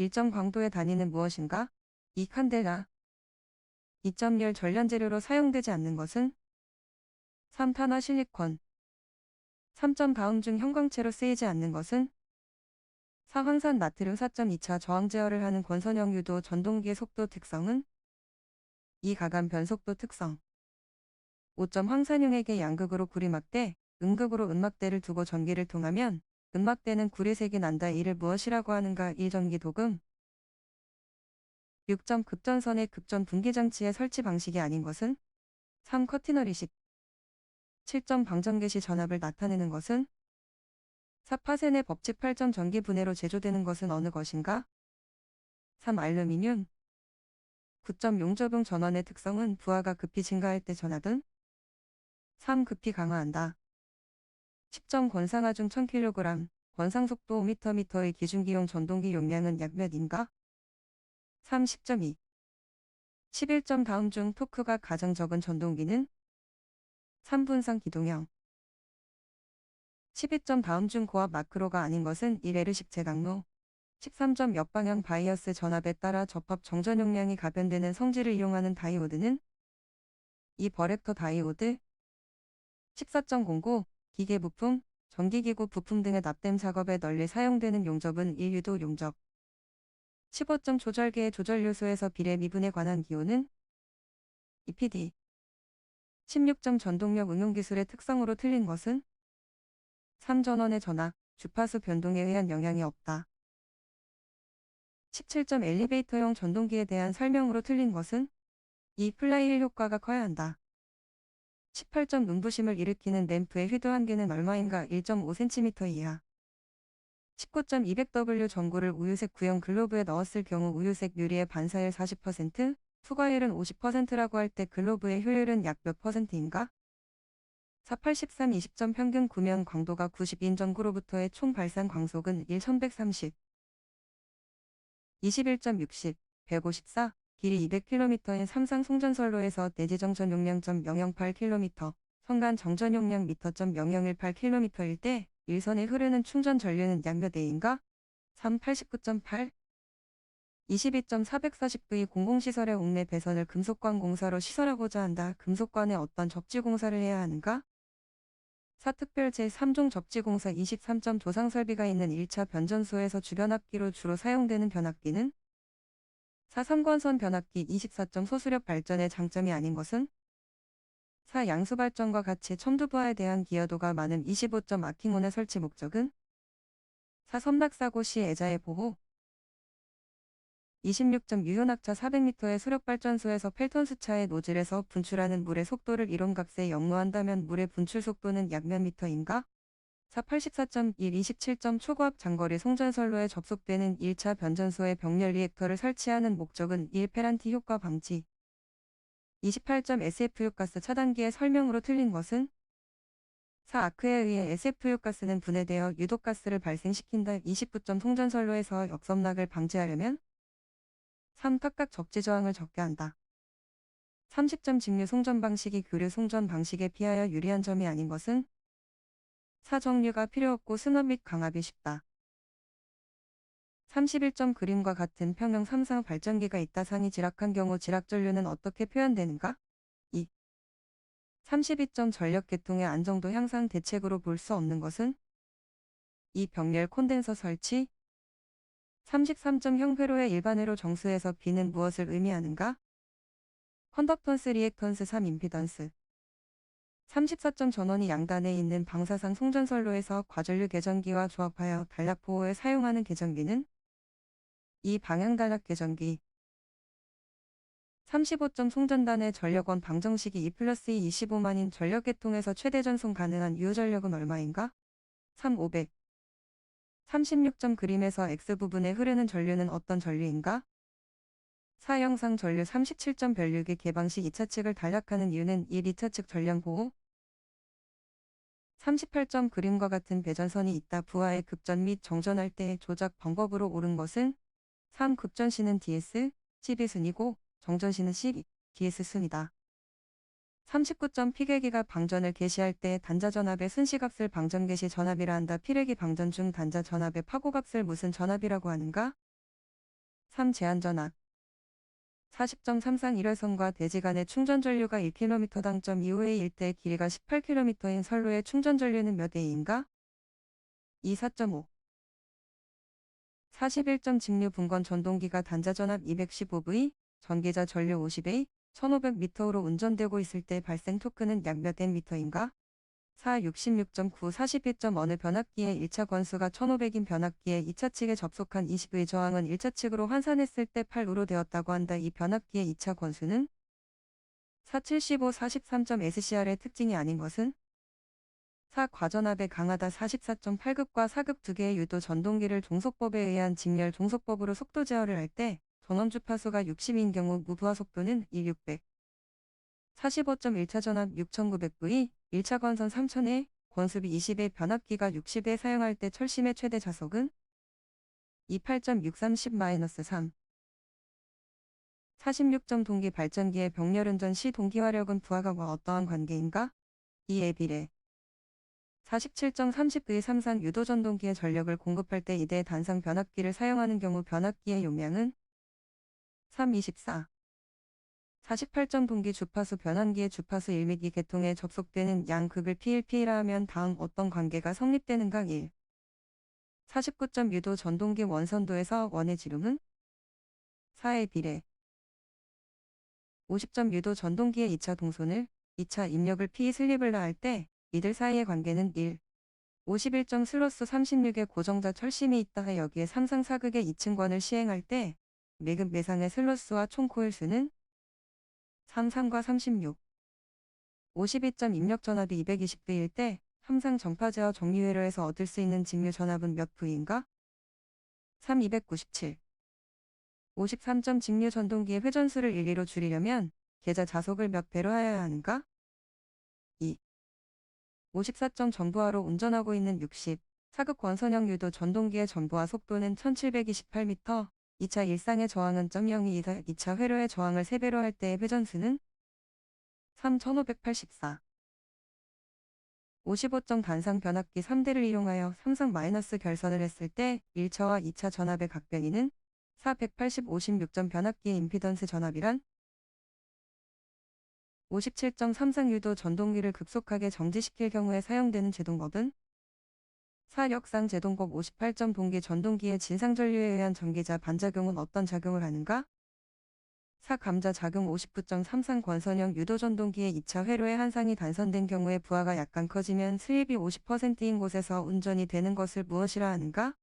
일정 광도의 단위는 무엇인가? 2 칸델라. 2.1 전련재료로 사용되지 않는 것은 3 탄화 실리콘. 3점 다음 중 형광체로 쓰이지 않는 것은 4 황산 나트륨 4.2차 저항 제어를 하는 권선형 유도 전동기의 속도 특성은 2 가감 변속도 특성 5점 황산용액의 양극으로 구리막대, 음극으로 음막대를 두고 전기를 통하면 음막대는 구리색이 난다. 이를 무엇이라고 하는가? 1전기 도금. 6점 급전선의 급전 분기장치의 설치 방식이 아닌 것은? 3 커티너리식. 7점 방전개시 전압을 나타내는 것은? 4 파센의 법칙 8점 전기 분해로 제조되는 것은 어느 것인가? 3 알루미늄. 9점 용접용 전원의 특성은 부하가 급히 증가할 때 전압은? 3 급히 강화한다. 10점 권상하 중 1000kg, 권상속도 5mm의 기준기용 전동기 용량은 약 몇인가? 3 10.2 11점 다음 중 토크가 가장 적은 전동기는? 3분상 기동형. 12점 다음 중 고압 마크로가 아닌 것은 1L식 제각로. 13점 역방향 바이어스 전압에 따라 접합 정전 용량이 가변되는 성질을 이용하는 다이오드는? 2 버렉터 다이오드. 14.09 기계 부품, 전기기구 부품 등의 납땜 작업에 널리 사용되는 용접은 1유도 용접 15점 조절계의 조절 요소에서 비례 미분에 관한 기호는 EPD 16점 전동력 응용 기술의 특성으로 틀린 것은 3전원의 전압, 주파수 변동에 의한 영향이 없다. 17점 엘리베이터용 전동기에 대한 설명으로 틀린 것은 이 플라이힐 효과가 커야 한다. 18점 눈부심을 일으키는 램프의 휘도 한계는 얼마인가 1.5cm 이하. 19점 200W 전구를 우유색 구형 글로브에 넣었을 경우 우유색 유리의 반사율 40%, 투과율은 50%라고 할 때 글로브의 효율은 약 몇 퍼센트인가? 4 83 20점 평균 구면 광도가 90인 전구로부터의 총 발산 광속은 1130. 21.60, 154, 길이 200km인 삼상 송전선로에서 내지정전 용량 .008km, 성간 정전 용량 미터.0018km일 때 일선에 흐르는 충전 전류는 약몇 A인가? 3 89.8 22.440V 공공시설의 옥내 배선을 금속관 공사로 시설하고자 한다. 금속관에 어떤 접지 공사를 해야 하는가? 사특별 제3종 접지공사 23점 조상 설비가 있는 1차 변전소에서 주변 합기로 주로 사용되는 변압기는 4삼관선 변압기 24점 소수력 발전의 장점이 아닌 것은? 4 양수 발전과 같이 첨두부하에 대한 기여도가 많은 25점 아킹온의 설치 목적은? 4 섬낙사고 시 애자의 보호. 26점 유효낙차 400m의 수력발전소에서 펠턴수차의 노즐에서 분출하는 물의 속도를 이론값에 역로한다면 물의 분출 속도는 약 몇 미터인가? 4 84.1 27점 초고압 장거리 송전선로에 접속되는 1차 변전소의 병렬 리액터를 설치하는 목적은 1 페란티 효과 방지 28점 SFU 가스 차단기의 설명으로 틀린 것은 4 아크에 의해 SFU 가스는 분해되어 유독 가스를 발생시킨다 29점 송전선로에서 역섬락을 방지하려면 3. 각각 적재 저항을 적게 한다. 30점 직류 송전 방식이 교류 송전 방식에 비하여 유리한 점이 아닌 것은 4. 정류가 필요 없고 승합 및 강압이 쉽다. 31점 그림과 같은 평형 3상 발전기가 있다 상이 지락한 경우 지락 전류는 어떻게 표현되는가? 2. 32점 전력 계통의 안정도 향상 대책으로 볼 수 없는 것은 2. 병렬 콘덴서 설치 33점 형회로의 일반회로 정수에서 B는 무엇을 의미하는가? 컨덕턴스 리액턴스 3 임피던스 34점 전원이 양단에 있는 방사상 송전선로에서 과전류 계전기와 조합하여 단락 보호에 사용하는 계전기는 이 방향 단락 계전기 35점 송전단의 전력원 방정식이 2 플러스 2 25만인 전력계통에서 최대 전송 가능한 유효전력은 얼마인가? 3 500 36점 그림에서 X부분에 흐르는 전류는 어떤 전류인가? 사형상 전류 37점 변류기 개방 시 2차 측을 단락하는 이유는 1, 2차 측 전량 보호 38점 그림과 같은 배전선이 있다 부하의 급전 및 정전할 때의 조작 방법으로 옳은 것은 3. 급전시는 DS, 12순이고 정전시는 C, DS 순이다. 39점 피계기가 방전을 개시할 때 단자 전압의 순시값을 방전 개시 전압이라 한다. 피례기 방전 중 단자 전압의 파고값을 무슨 전압이라고 하는가? 3. 제한전압 40.33 1회선과 대지 간의 충전 전류가 1km당 점 이후의 일대 길이가 18km인 선로의 충전 전류는 몇 A인가? 2. 4.5 41점 직류 분권 전동기가 단자 전압 215V, 전기자 전류 50A, 1500m로 운전되고 있을 때 발생 토크는 약 몇 Nm인가? 4. 66.9 41점 어느 변압기의 1차 권수가 1500인 변압기의 2차 측에 접속한 20의 저항은 1차 측으로 환산했을 때 8우로 되었다고 한다. 이 변압기의 2차 권수는 4. 75 43점 SCR의 특징이 아닌 것은 4. 과전압에 강하다 44.8급과 4급 두 개의 유도 전동기를 종속법에 의한 직렬 종속법으로 속도 제어를 할 때 전원 주파수가 60인 경우 무부하 속도는 1600 45.1차 전압 6900V 1차 권선 3000에 권수비 20의 변압기가 60에 사용할 때 철심의 최대 자속은 28.630-3 46점 동기 발전기의 병렬 운전 시 동기 화력은 부하가와 어떠한 관계인가? 이에 비례. 47.30의 삼상 유도 전동기의 전력을 공급할 때 이대 단상 변압기를 사용하는 경우 변압기의 용량은 324 48점 동기 주파수 변환기의 주파수 1및 이 계통에 접속되는 양극을 P1P라 하면 다음 어떤 관계가 성립되는가? 1. 49점 유도 전동기 원선도에서 원의 지름은? 4의 비례. 50점 유도 전동기의 2차 동선을 2차 입력을 P 슬립을 나할 때 이들 사이의 관계는? 1. 51점 슬로스 36의 고정자 철심이 있다 여기에 삼상 사극의 2층권을 시행할 때 매급 매상의 슬로스와 총 코일 수는 33과 36 52점 입력 전압이 220V일 때 함상 정파 제어 정리회로 에서 얻을 수 있는 직류 전압은 몇 V인가? 3 297 53점 직류 전동기의 회전수를 1, 2로 줄이려면 계좌 자속을 몇 배로 하여야 하는가? 2 54점 전부하로 운전하고 있는 60 사극 권선형 유도 전동기의 전부하 속도는 1728m 2차 일상의 저항은 0.02이다. 2차 회로의 저항을 3배로 할 때의 회전수는 3584. 55점 단상 변압기 3대를 이용하여 삼상 마이너스 결선을 했을 때 1차와 2차 전압의 각변이는 480 56점 변압기의 임피던스 전압이란 57.33 유도 전동기를 급속하게 정지시킬 경우에 사용되는 제동법은 사력상 제동법 58점 동기 전동기의 진상전류에 의한 전기자 반작용은 어떤 작용을 하는가? 사 감자 작용 59.33 권선형 유도 전동기의 2차 회로의 한상이 단선된 경우에 부하가 약간 커지면 수입이 50%인 곳에서 운전이 되는 것을 무엇이라 하는가?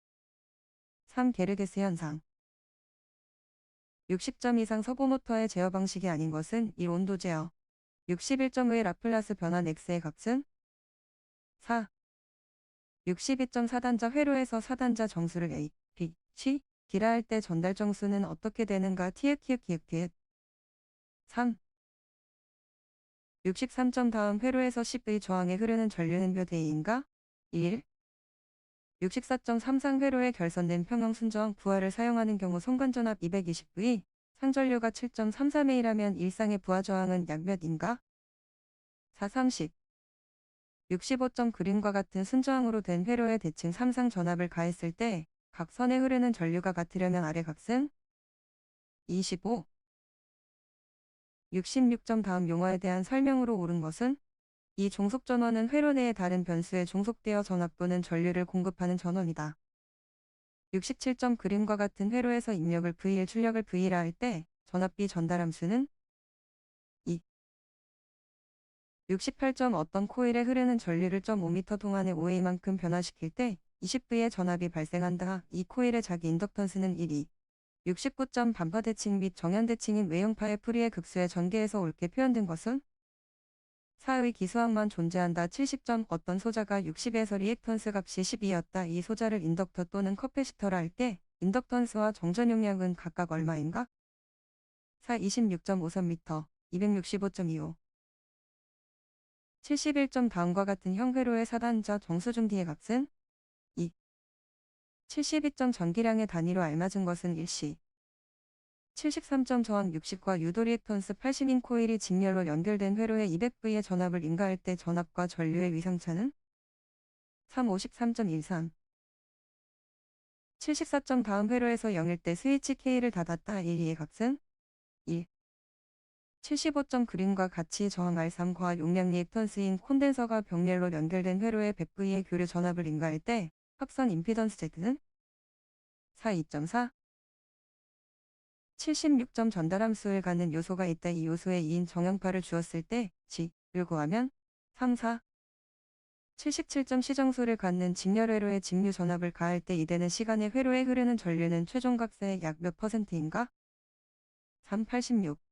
3. 게르게스 현상 60점 이상 서브모터의 제어 방식이 아닌 것은 1. 온도 제어 61.5의 라플라스 변환 X의 값은 4. 62.4단자 회로에서 4단자 정수를 A, B, C, D라 할 때 전달 정수는 어떻게 되는가 티읕 티읕 티읕 티읕 3. 63점 다음 회로에서 10의 저항에 흐르는 전류는 몇 A인가? 1. 64.33 회로에 결선된 평형 순저항 부하를 사용하는 경우 송관전압 220V, 상전류가 7.33A라면 일상의 부하 저항은 약 몇인가? 4. 30. 65점 그림과 같은 순저항으로 된 회로에 대칭 3상 전압을 가했을 때 각 선에 흐르는 전류가 같으려면 아래 값은 25 66점 다음 용어에 대한 설명으로 옳은 것은 이 종속 전원은 회로 내의 다른 변수에 종속되어 전압 또는 전류를 공급하는 전원이다. 67점 그림과 같은 회로에서 입력을 V1 출력을 V1라 할 때 전압비 전달 함수는 68점 어떤 코일에 흐르는 전류를 0.5m 동안의 5A만큼 변화시킬 때 20V의 전압이 발생한다. 이 코일의 자기 인덕턴스는 1이 69점 반파 대칭 및 정연 대칭인 외형파의 프리의 극수의 전개에서 옳게 표현된 것은 4의 기수항만 존재한다. 70점 어떤 소자가 60에서 리액턴스 값이 12였다. 이 소자를 인덕터 또는 커패시터라 할 때 인덕턴스와 정전 용량은 각각 얼마인가? 4 26.53m 265.25 71점 다음과 같은 형회로의 사단자 정수중 D의 값은 2. 72점 전기량의 단위로 알맞은 것은 1시. 73점 저항 60과 유도리액턴스 80인 코일이 직렬로 연결된 회로의 200V의 전압을 인가할 때 전압과 전류의 위상차는 3 53.13. 74점 다음 회로에서 0일 때 스위치 K를 닫았다 1, 2의 값은 1. 75점 그림과 같이 저항 R3과 용량 리액턴스인 콘덴서가 병렬로 연결된 회로의 100V의 교류 전압을 인가할 때 합선 임피던스 Z는 4 2.4 76점 전달함수를 갖는 요소가 있다. 이 요소의 2인 정형파를 주었을 때 G를 구하면 3, 4 77점 시정수를 갖는 직렬회로의 직류 전압을 가할 때 이되는 시간의 회로에 흐르는 전류는 최종 값의 약 몇 퍼센트인가? 3, 86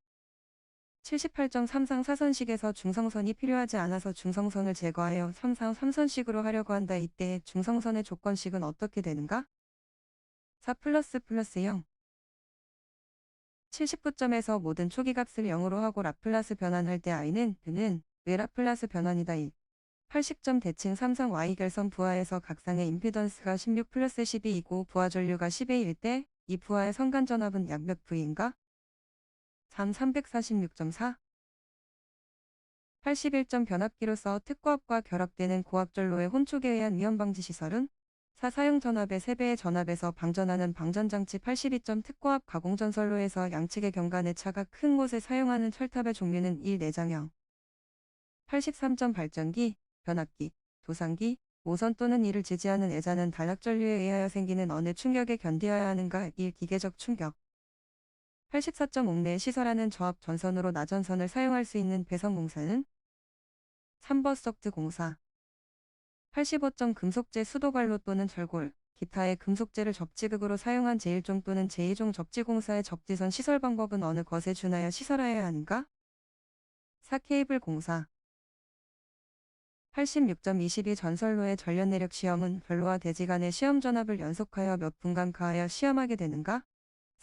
78점 삼상 사선식에서 중성선이 필요하지 않아서 중성선을 제거하여 삼상 삼선식으로 하려고 한다. 이때 중성선의 조건식은 어떻게 되는가? 4 플러스 플러스 0 79점에서 모든 초기값을 0으로 하고 라플라스 변환할 때 i는 그는 왜 라플라스 변환이다 1 80점 대칭 삼상 y 결선 부하에서 각상의 임피던스가 16 플러스 12이고 부하 전류가 10A일 때이 부하의 성간 전압은 약 몇 V인가? 3 346.4 81점 변압기로서 특고압과 결합되는 고압전로의 혼촉에 의한 위험방지 시설은 4 사용 전압의 3배의 전압에서 방전하는 방전장치 82점 특고압 가공전선로에서 양측의 경관의 차가 큰 곳에 사용하는 철탑의 종류는 1 내장형. 83점 발전기, 변압기, 도상기, 모선 또는 이를 지지하는 애자는 단락전류에 의하여 생기는 어느 충격에 견디어야 하는가 1 기계적 충격 84점 옥내 시설하는 저압 전선으로 나전선을 사용할 수 있는 배선 공사는 3버 석트 공사 85점 금속재 수도관로 또는 절골, 기타의 금속재를 접지극으로 사용한 제1종 또는 제2종 접지공사의 접지선 시설 방법은 어느 것에 준하여 시설하여야 하는가? 4 케이블 공사 86.22 전설로의 전련 내력 시험은 별로와 대지 간의 시험 전압을 연속하여 몇 분간 가하여 시험하게 되는가?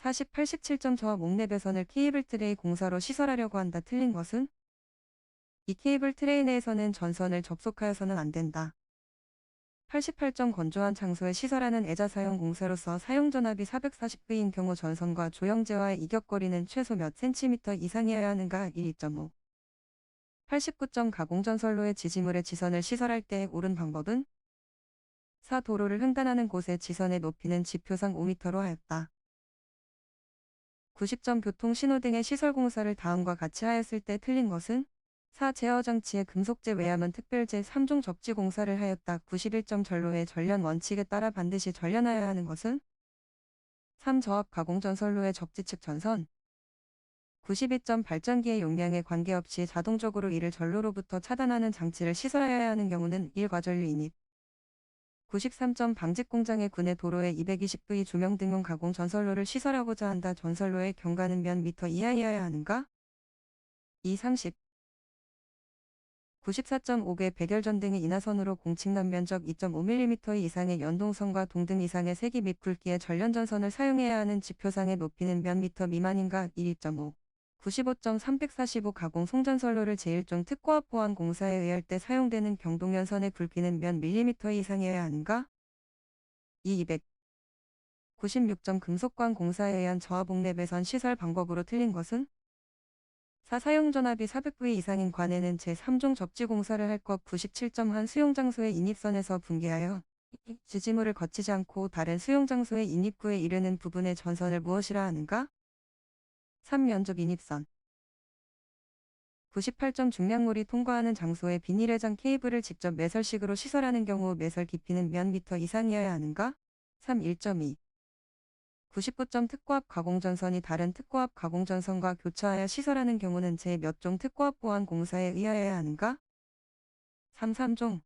40, 87점 저와 목내 배선을 케이블 트레이 공사로 시설하려고 한다. 틀린 것은? 이 케이블 트레이 내에서는 전선을 접속하여서는 안 된다. 88점 건조한 장소에 시설하는 애자 사용 공사로서 사용 전압이 440V인 경우 전선과 조형제와의 이격거리는 최소 몇 센티미터 이상이어야 하는가 1.5 89점 가공전선로의 지지물의 지선을 시설할 때 옳은 방법은 4. 도로를 횡단하는 곳의 지선의 높이는 지표상 5m로 하였다. 90점 교통 신호 등의 시설 공사를 다음과 같이 하였을 때 틀린 것은 4. 제어 장치의 금속재 외야은 특별제 3종 접지 공사를 하였다. 91점 전로의 전련 원칙에 따라 반드시 전련하여야 하는 것은 3. 저압 가공 전선로의 접지 측 전선 92점 발전기의 용량에 관계없이 자동적으로 이를 전로로부터 차단하는 장치를 시설하여야 하는 경우는 1. 과전류 인입 93점 방직 공장의 군의 도로에 220V 조명 등용 가공 전선로를 시설하고자 한다. 전선로의 경과는 몇 미터 이하이어야 하는가? 2. 30 94.5개 백열전 등의 인하선으로 공칭난 면적 2.5mm 이상의 연동선과 동등 이상의 세기 및 굵기의 전련전선을 사용해야 하는 지표상의 높이는 몇 미터 미만인가 2.5 95.345 가공 송전선로를 제1종 특고압 보안 공사에 의할 때 사용되는 경동연선의 굵기는 몇 밀리미터 이상이어야 하는가? 2200 96점 금속관 공사에 의한 저하봉내 배선 시설 방법으로 틀린 것은 4. 사용전압이 400V 이상인 관에는 제3종 접지 공사를 할 것 97.1 수용장소의 인입선에서 붕괴하여 지지물을 거치지 않고 다른 수용장소의 인입구에 이르는 부분의 전선을 무엇이라 하는가? 3. 면적 인입선 98점 중량물이 통과하는 장소에 비닐회장 케이블을 직접 매설식으로 시설하는 경우 매설 깊이는 몇 미터 이상이어야 하는가? 3. 1.2 99점 특고압 가공전선이 다른 특고압 가공전선과 교차하여 시설하는 경우는 제 몇 종 특고압 보안 공사에 의하여야 하는가? 3. 3종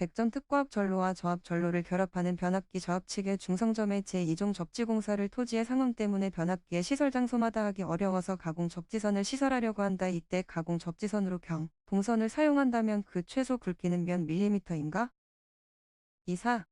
100점 특고압 전로와 저압 전로를 결합하는 변압기 저압 측의 중성점의 제2종 접지 공사를 토지의 상황 때문에 변압기의 시설 장소마다 하기 어려워서 가공 접지선을 시설하려고 한다. 이때 가공 접지선으로 경, 동선을 사용한다면 그 최소 굵기는 몇 밀리미터인가? 2. 4.